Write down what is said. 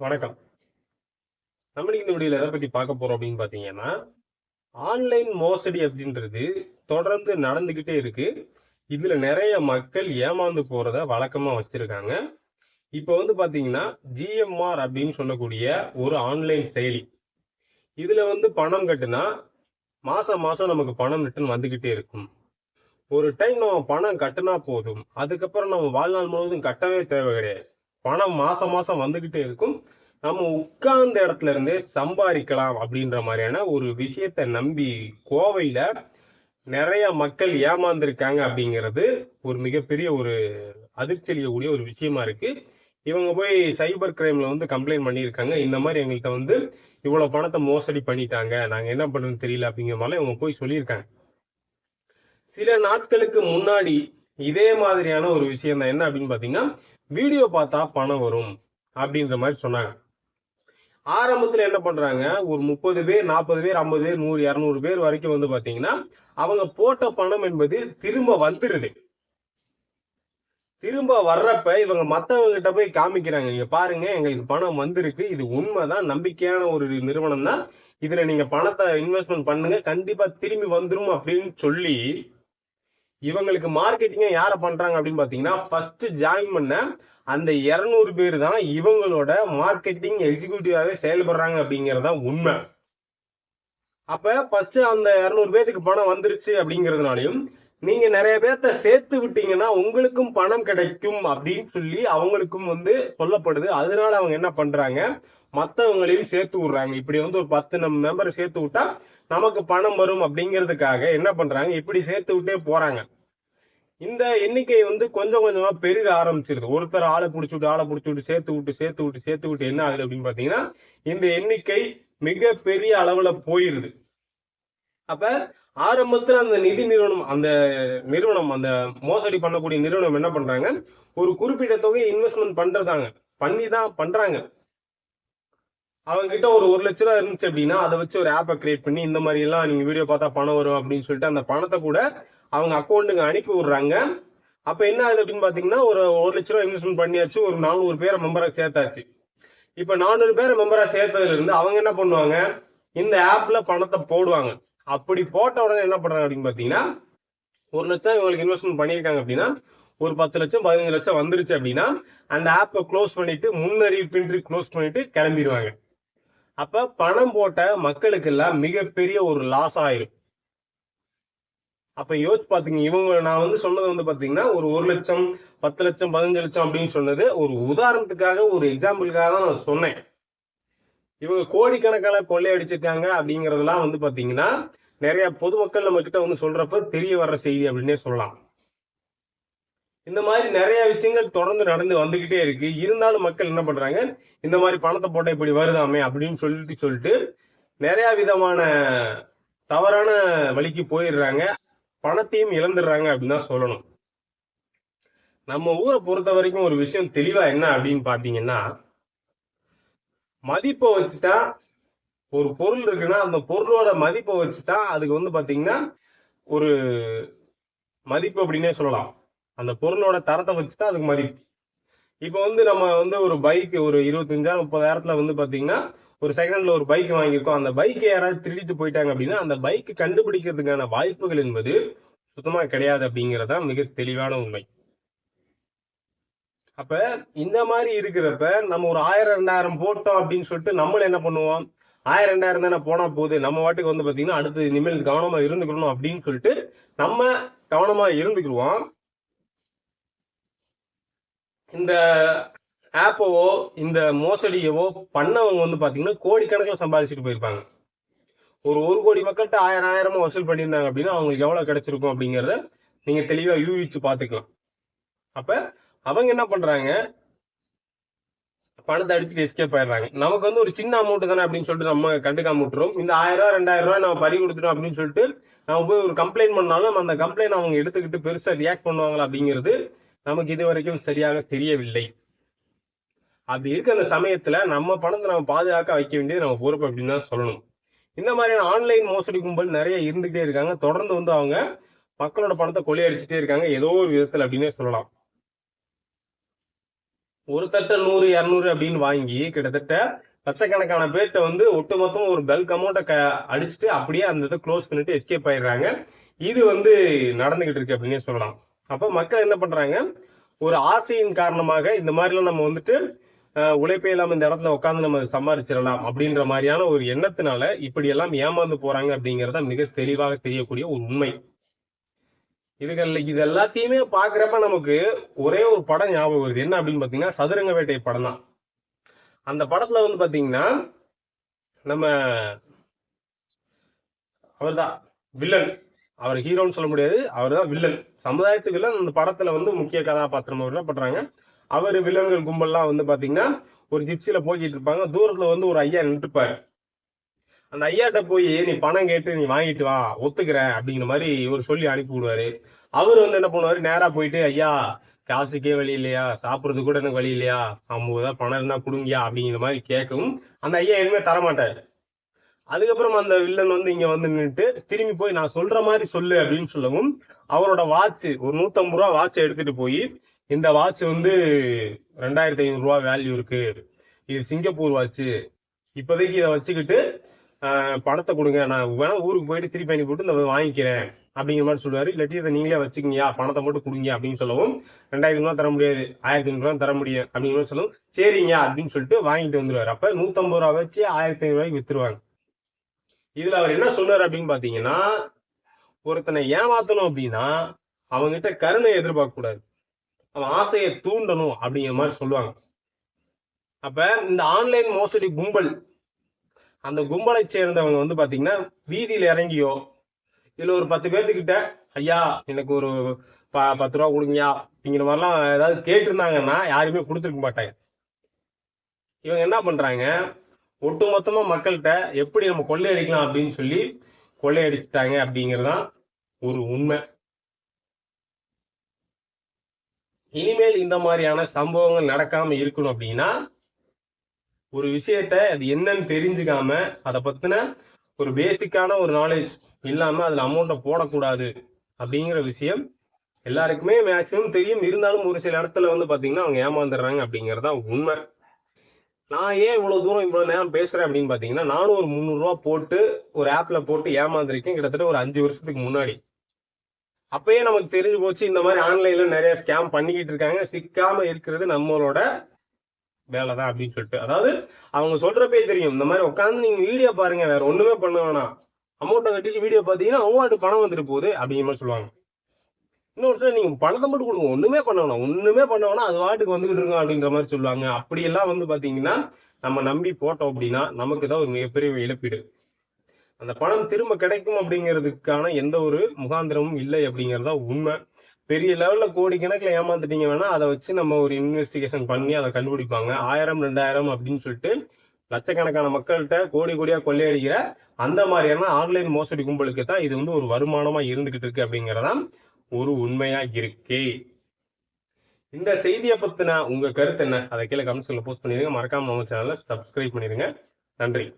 வணக்கம். நம்ம இந்த வீடியோல எதை பத்தி பார்க்க போறோம் அப்படின்னு பாத்தீங்கன்னா ஆன்லைன் மோசடி அப்படின்றது தொடர்ந்து நடந்துகிட்டே இருக்கு. இதுல நிறைய மக்கள் ஏமாந்து போறத வழக்கமா வச்சிருக்காங்க. இப்போ வந்து பாத்தீங்கன்னா ஜிஎம்ஆர் அப்படின்னு சொல்லக்கூடிய ஒரு ஆன்லைன் செயலி. இதுல வந்து பணம் கட்டுனா மாசம் மாசம் நமக்கு பணம் ரிட்டர்ன் வந்துகிட்டே இருக்கும். ஒரு டைம் நம்ம பணம் கட்டினா போதும். அதுக்கப்புறம் நம்ம வாழ்நாள் முழுவதும் கட்டவே தேவை கிடையாது. பணம் மாசம் மாசம் வந்துகிட்டே இருக்கும். நம்ம உட்கார்ந்த இடத்துல இருந்தே சம்பாதிக்கலாம் அப்படின்ற மாதிரியான ஒரு விஷயத்தை நம்பி கோவையில நிறைய மக்கள் ஏமாந்துருக்காங்க அப்படிங்கிறது ஒரு மிகப்பெரிய ஒரு அதிர்ச்சி அளிக்கக்கூடிய ஒரு விஷயமா இருக்கு. இவங்க போய் சைபர் கிரைம்ல வந்து கம்ப்ளைண்ட் பண்ணியிருக்காங்க. இந்த மாதிரி எங்கள்கிட்ட வந்து இவ்வளவு பணத்தை மோசடி பண்ணிட்டாங்க. நாங்க என்ன பண்றதுன்னு தெரியல அப்படிங்கிற மாதிரி இவங்க போய் சொல்லியிருக்காங்க. சில நாட்களுக்கு முன்னாடி இதே மாதிரியான ஒரு விஷயம் தான். என்ன அப்படின்னு பாத்தீங்கன்னா வீடியோ பார்த்தா பணம் வரும் அப்படின்ற மாதிரி சொன்னாங்க. ஆரம்பத்தில் என்ன பண்ணுறாங்க ஒரு முப்பது பேர் நாற்பது பேர் ஐம்பது பேர் நூறு இரநூறு பேர் வரைக்கும் வந்து பார்த்தீங்கன்னா அவங்க போட்ட பணம் என்பது திரும்ப வந்துடுது திரும்ப வர்றப்ப இவங்க மத்தவங்க போய் காமிக்கிறாங்க. இங்க பாருங்க எங்களுக்கு பணம் வந்திருக்கு. இது உண்மைதான். நம்பிக்கையான ஒரு நிறுவனம் தான் இதுல நீங்க பணத்தை இன்வெஸ்ட்மெண்ட் பண்ணுங்க. கண்டிப்பா திரும்பி வந்துடும் அப்படின்னு சொல்லி இவங்களுக்கு மார்க்கெட்டிங்க யாரை பண்றாங்க அப்படின்னு பார்த்தீங்கன்னா ஃபர்ஸ்ட் ஜாயின் பண்ண அந்த இருநூறு பேர் தான் இவங்களோட மார்க்கெட்டிங் எக்ஸிக்யூட்டிவாகவே செயல்படுறாங்க அப்படிங்கறதா உண்மை. அப்ப ஃபர்ஸ்ட் அந்த இருநூறு பேர்த்துக்கு பணம் வந்துருச்சு அப்படிங்கறதுனாலையும் நீங்க நிறைய பேர்த்த சேர்த்து விட்டீங்கன்னா உங்களுக்கும் பணம் கிடைக்கும் அப்படின்னு சொல்லி அவங்களுக்கும் வந்து சொல்லப்படுது. அதனால அவங்க என்ன பண்றாங்க? மத்தவங்களையும் சேர்த்து விடுறாங்க. இப்படி வந்து ஒரு பத்து நம்ம மெம்பரை சேர்த்து விட்டா நமக்கு பணம் வரும் அப்படிங்கிறதுக்காக என்ன பண்றாங்க? இப்படி சேர்த்து விட்டே போறாங்க. இந்த எண்ணிக்கை வந்து கொஞ்சம் கொஞ்சமா பெருக ஆரம்பிச்சிருது. ஒருத்தர் ஆளை பிடிச்சி விட்டு ஆளை பிடிச்சி விட்டு சேர்த்து விட்டு சேர்த்து விட்டு சேர்த்து விட்டு என்ன ஆகுது அப்படின்னு பாத்தீங்கன்னா இந்த எண்ணிக்கை மிக பெரிய அளவுல போயிருது. அப்ப ஆரம்பத்துல அந்த நிதி நிறுவனம் அந்த நிறுவனம் அந்த மோசடி பண்ணக்கூடிய நிறுவனம் என்ன பண்றாங்க? ஒரு குறிப்பிட்ட தொகையை இன்வெஸ்ட்மெண்ட் பண்றதாங்க. பண்ணி தான் பண்றாங்க. அவங்க கிட்ட ஒரு ஒரு லட்ச ரூபா இருந்துச்சு அப்படின்னா அதை வச்சு ஒரு ஆப்பை கிரியேட் பண்ணி இந்த மாதிரி எல்லாம் நீங்க வீடியோ பார்த்தா பணம் வரும் அப்படின்னு சொல்லிட்டு அந்த பணத்தை கூட அவங்க அக்கௌண்ட்டுக்கு அனுப்பி விடுறாங்க. அப்ப என்ன ஆகுது அப்படின்னு பாத்தீங்கன்னா ஒரு ஒரு லட்ச ரூபா இன்வெஸ்ட்மெண்ட் பண்ணியாச்சு ஒரு நானூறு பேரை மெம்பரா சேர்த்தாச்சு. இப்ப நானூறு பேரை மெம்பரா சேர்த்ததுல இருந்து அவங்க என்ன பண்ணுவாங்க? இந்த ஆப்ல பணத்தை போடுவாங்க. அப்படி போட்ட உடனே என்ன பண்றாங்க அப்படின்னு பாத்தீங்கன்னா ஒரு லட்சம் இவங்களுக்கு இன்வெஸ்ட்மெண்ட் பண்ணியிருக்காங்க அப்படின்னா ஒரு பத்து லட்சம் பதினஞ்சு லட்சம் வந்துருச்சு அப்படின்னா அந்த ஆப்பை க்ளோஸ் பண்ணிட்டு முன்னறிவிப்பின்றி க்ளோஸ் பண்ணிட்டு கிளம்பிடுவாங்க. அப்ப பணம் போட்ட மக்களுக்கு எல்லாம் மிகப்பெரிய ஒரு லாஸ் ஆயிரும். அப்ப யோசிச்சு பாத்தீங்க இவங்க நான் வந்து சொன்னது வந்து பாத்தீங்கன்னா ஒரு ஒரு லட்சம் பத்து லட்சம் பதினஞ்சு லட்சம் அப்படின்னு சொன்னது ஒரு உதாரணத்துக்காக ஒரு எக்ஸாம்பிளுக்காக தான் நான் சொன்னேன். இவங்க கோடிக்கணக்கில் கொள்ளையடிச்சிருக்காங்க அப்படிங்கறதெல்லாம் வந்து பாத்தீங்கன்னா நிறைய பொதுமக்கள் நம்ம கிட்ட வந்து சொல்றப்ப தெரிய வர்ற செய்தி அப்படின்னே சொல்லலாம். இந்த மாதிரி நிறைய விஷயங்கள் தொடர்ந்து நடந்து வந்துகிட்டே இருக்கு. இருந்தாலும் மக்கள் என்ன பண்றாங்க இந்த மாதிரி பணத்தை போட்ட இப்படி வருதாமே அப்படின்னு சொல்லிட்டு சொல்லிட்டு நிறைய விதமான தவறான வழிக்கு போயிடுறாங்க. பணத்தையும் இழந்துடுறாங்க அப்படின்னு தான் சொல்லணும். நம்ம ஊரை பொறுத்த வரைக்கும் ஒரு விஷயம் தெளிவா என்ன அப்படின்னு பாத்தீங்கன்னா மதிப்பை வச்சுட்டா ஒரு பொருள் இருக்குன்னா அந்த பொருளோட மதிப்பை வச்சுட்டா அதுக்கு வந்து பாத்தீங்கன்னா ஒரு மதிப்பு அப்படின்னே சொல்லலாம். அந்த பொருளோட தரத்தை வச்சுட்டா அதுக்கு மதிப்பு. இப்போ வந்து நம்ம வந்து ஒரு பைக் ஒரு இருபத்தஞ்சாயிரம் முப்பதாயிரத்துல வந்து பாத்தீங்கன்னா ஒரு செகண்ட்ல ஒரு பைக் வாங்கியிருக்கோம். அந்த பைக்கை யாராவது திருடிட்டு போயிட்டாங்க அப்படின்னா அந்த பைக் கண்டுபிடிக்கிறதுக்கான வாய்ப்புகள் என்பது சுத்தமா கிடையாது அப்படிங்கறதா மிக தெளிவான உண்மை. அப்ப இந்த மாதிரி இருக்கிறப்ப நம்ம ஒரு ஆயிரம் ரெண்டாயிரம் போட்டோம் அப்படின்னு சொல்லிட்டு நம்மளும் என்ன பண்ணுவோம்? ஆயிரம் ரெண்டாயிரம் தானே போனா போகுது. நம்ம வாட்டுக்கு வந்து பாத்தீங்கன்னா அடுத்து இனிமேல் கவனமா இருந்துக்கணும் அப்படின்னு சொல்லிட்டு நம்ம கவனமா இருந்துக்கிடுவோம். இந்த ஆப்பவோ இந்த மோசடியவோ பண்ணவங்க வந்து பார்த்தீங்கன்னா கோடிக்கணக்கில் சம்பாதிச்சுட்டு போயிருப்பாங்க. ஒரு ஒரு கோடி மக்கள்கிட்ட ஆயிரம் ஆயிரமா வசூல் பண்ணியிருந்தாங்க அப்படின்னா அவங்களுக்கு எவ்வளோ கிடைச்சிருக்கும் அப்படிங்கிறத நீங்கள் தெளிவாக யூகிச்சு பார்த்துக்கலாம். அப்ப அவங்க என்ன பண்றாங்க? பணத்தை அடிச்சுட்டு எஸ்கேப் ஆயிடுறாங்க. நமக்கு வந்து ஒரு சின்ன அமௌண்ட் தானே அப்படின்னு சொல்லிட்டு நம்ம கண்டுக்காம விட்டுரும் இந்த ஆயிரம் ரூபா ரெண்டாயிரம் ரூபாய் நம்ம பறி கொடுத்துட்டோம் அப்படின்னு சொல்லிட்டு நம்ம போய் ஒரு கம்ப்ளைண்ட் பண்ணாலும் அந்த கம்ப்ளைண்ட் அவங்க எடுத்துக்கிட்டு பெருசாக ரியாக்ட் பண்ணுவாங்களா அப்படிங்கிறது நமக்கு இது வரைக்கும் சரியாக தெரியவில்லை. அப்படி இருக்க அந்த சமயத்துல நம்ம பணத்தை நம்ம பாதுகாக்க வைக்க வேண்டியது நம்ம பொறுப்பு அப்படின்னு தான் சொல்லணும். இந்த மாதிரியான ஆன்லைன் மோசடி கும்பல் நிறைய இருந்துகிட்டே இருக்காங்க. தொடர்ந்து வந்து அவங்க மக்களோட பணத்தை கொள்ளையடிச்சுட்டே இருக்காங்க. ஏதோ ஒரு விதத்துல அப்படின்னே சொல்லலாம். ஒரு தட்டை நூறு இரநூறு அப்படின்னு வாங்கி கிட்டத்தட்ட லட்சக்கணக்கான பேர்கிட்ட வந்து ஒட்டுமொத்தம் ஒரு பல்க் அமௌண்ட்டை க அடிச்சுட்டு அப்படியே அந்த இதை க்ளோஸ் பண்ணிட்டு எஸ்கேப் ஆயிடுறாங்க. இது வந்து நடந்துகிட்டு இருக்கு அப்படின்னே சொல்லலாம். அப்போ மக்கள் என்ன பண்ணுறாங்க ஒரு ஆசையின் காரணமாக இந்த மாதிரிலாம் நம்ம வந்துட்டு உழைப்பே இல்லாமல் இந்த இடத்துல உட்காந்து நம்ம சம்பாதிச்சிடலாம் அப்படின்ற மாதிரியான ஒரு எண்ணத்தினால இப்படியெல்லாம் ஏமாந்து போறாங்க அப்படிங்கிறத மிக தெளிவாக தெரியக்கூடிய ஒரு உண்மை. இதுகள் இது எல்லாத்தையுமே பார்க்குறப்ப நமக்கு ஒரே ஒரு படம் ஞாபகம் வருது. என்ன அப்படின்னு பார்த்தீங்கன்னா சதுரங்க வேட்டை படம் தான். அந்த படத்தில் வந்து பார்த்தீங்கன்னா நம்ம அவர்தான் வில்லன். அவர் ஹீரோன்னு சொல்ல முடியாது. அவர் தான் வில்லன் சமுதாயத்துக்கு வில்லன் அந்த படத்துல வந்து முக்கிய கதாபாத்திரம் அவர் என்ன பண்றாங்க அவர் வில்லன்கள் கும்பல்லாம் வந்து பாத்தீங்கன்னா ஒரு ஜிப்சில போய்கிட்டு இருப்பாங்க. தூரத்துல வந்து ஒரு ஐயா நின்றுப்பாரு அந்த ஐயாட்ட போய் நீ பணம் கேட்டு நீ வாங்கிட்டு வா ஒத்துக்கிற அப்படிங்கிற மாதிரி இவர் சொல்லி அனுப்பி விடுவாரு. அவர் வந்து என்ன பண்ணுவாரு? நேரா போயிட்டு ஐயா காசுக்கே வழி இல்லையா? சாப்பிட்றது கூட எனக்கு வழி இல்லையா? ஐம்பது ரூபா பணம் இருந்தா கொடுங்கயா அப்படிங்கிற மாதிரி கேட்கவும் அந்த ஐயா எதுவுமே தரமாட்டாரு. அதுக்கப்புறம் அந்த வில்லன் வந்து இங்க வந்து நின்றுட்டு திரும்பி போய் நான் சொல்ற மாதிரி சொல்லு அப்படின்னு சொல்லவும் அவரோட வாட்ச் ஒரு நூத்தம்பது ரூபா வாட்சை எடுத்துட்டு போய் இந்த வாட்ச் வந்து ரெண்டாயிரத்தி ஐநூறு ரூபா வேல்யூ இருக்கு. இது சிங்கப்பூர் வாட்ச் இப்போதைக்கு இதை வச்சுக்கிட்டு பணத்தை கொடுங்க. நான் வேணா ஊருக்கு போயிட்டு திருப்பி அனுப்பி போட்டு இந்த வாங்கிக்கிறேன் அப்படிங்கிற மாதிரி சொல்லுவாரு. இல்லாட்டி இதை நீங்களே வச்சுக்கீங்க பணத்தை மட்டும் கொடுங்க அப்படின்னு சொல்லவும் ரெண்டாயிரத்தி ரூபா தர முடியாது. ஆயிரத்தி ஐநூறு தர முடியும் அப்படிங்கிற மாதிரி சொல்லவும் சரிங்க அப்படின்னு சொல்லிட்டு வாங்கிட்டு வந்துருவாரு. அப்ப நூத்தம்பது ரூபா வச்சு ஆயிரத்தி ஐநூறுபாய்க்கு வித்துருவாங்க. இதுல அவர் என்ன சொன்னார் அப்படின்னு பாத்தீங்கன்னா ஒருத்தனை ஏமாத்தணும் அப்படின்னா அவங்ககிட்ட கருணை எதிர்பார்க்க கூடாது. அவன் ஆசையை தூண்டணும் அப்படிங்கிற மாதிரி சொல்லுவாங்க. அப்ப இந்த ஆன்லைன் மோசடி கும்பல் அந்த கும்பலை சேர்ந்தவங்க வந்து பாத்தீங்கன்னா வீதியில இறங்கியோ இல்ல ஒரு பத்து பேர்த்துக்கிட்ட ஐயா எனக்கு ஒரு ப- பத்து ரூபா கொடுங்கயா அப்படிங்கிற மாதிரிலாம் ஏதாவது கேட்டிருந்தாங்கன்னா யாருமே கொடுத்துருக்க மாட்டாங்க. இவங்க என்ன பண்றாங்க ஒட்டுமொத்தமா மக்கள்கிட்ட எப்படி நம்ம கொள்ளையடிக்கலாம் அப்படின்னு சொல்லி கொள்ளையடிச்சிட்டாங்க அப்படிங்கறதுதான் ஒரு உண்மை. இனிமேல் இந்த மாதிரியான சம்பவங்கள் நடக்காம இருக்கணும் அப்படின்னா ஒரு விஷயத்த அது என்னன்னு தெரிஞ்சுக்காம அதை பத்தின ஒரு பேசிக்கான ஒரு நாலேஜ் இல்லாம அதுல அமௌண்ட்டை போடக்கூடாது அப்படிங்கிற விஷயம் எல்லாருக்குமே மேக்சிமம் தெரியும். இருந்தாலும் ஒரு சில இடத்துல வந்து பாத்தீங்கன்னா அவங்க ஏமாந்துடுறாங்க அப்படிங்கறதா உண்மை. நான் ஏன் இவ்வளவு தூரம் இவ்வளவு நேரம் பேசுறேன் அப்படின்னு பாத்தீங்கன்னா நானும் ஒரு முந்நூறு ரூபா போட்டு ஒரு ஆப்ல போட்டு ஏமாந்துருக்கேன். கிட்டத்தட்ட ஒரு அஞ்சு வருஷத்துக்கு முன்னாடி. அப்பயே நமக்கு தெரிஞ்சு போச்சு இந்த மாதிரி ஆன்லைன்ல நிறைய ஸ்கேம் பண்ணிக்கிட்டு இருக்காங்க. சிக்காம இருக்கிறது நம்மளோட வேலை தான் அப்படின்னு சொல்லிட்டு. அதாவது அவங்க சொல்றப்பே தெரியும் இந்த மாதிரி உட்காந்து நீங்க வீடியோ பாருங்க வேற ஒண்ணுமே பண்ண வேணாம். அமௌண்ட்டை கட்டிட்டு வீடியோ பார்த்தீங்கன்னா அவங்க பணம் வந்துட்டு போகுது அப்படிங்கிற மாதிரி சொல்லுவாங்க. இன்னொரு சில நீங்கள் பணத்தை மட்டும் கொடுங்க ஒன்றுமே பண்ண வேணாம் ஒன்றுமே பண்ண வேணாம் அது வாட்டுக்கு வந்துகிட்டு இருக்கோம் அப்படின்ற மாதிரி சொல்லுவாங்க. அப்படியெல்லாம் வந்து பார்த்தீங்கன்னா நம்ம நம்பி போட்டோம் அப்படின்னா நமக்கு தான் ஒரு மிகப்பெரிய இழப்பீடு. அந்த பணம் திரும்ப கிடைக்கும் அப்படிங்கிறதுக்கான எந்த ஒரு முகாந்திரமும் இல்லை அப்படிங்கிறதா உண்மை. பெரிய லெவலில் கோடிக்கணக்கில் ஏமாந்துட்டீங்க வேணால் அதை வச்சு நம்ம ஒரு இன்வெஸ்டிகேஷன் பண்ணி அதை கண்டுபிடிப்பாங்க. ஆயிரம் ரெண்டாயிரம் அப்படின்னு சொல்லிட்டு லட்சக்கணக்கான மக்கள்கிட்ட கோடி கோடியாக கொள்ளையடிக்கிற அந்த மாதிரியான ஆன்லைன் மோசடி கும்பலுக்கு தான் இது வந்து ஒரு வருமானமாக இருந்துகிட்டு இருக்கு அப்படிங்கிறதான் ஒரு உண்மையா இருக்கு. இந்த செய்தியை பத்தின உங்க கருத்து என்ன? அதை கீழே கமெண்ட்ஸ்ல போஸ்ட் பண்ணிடுங்க. மறக்காம நம்ம சேனலை சப்ஸ்கிரைப் பண்ணிடுங்க. நன்றி.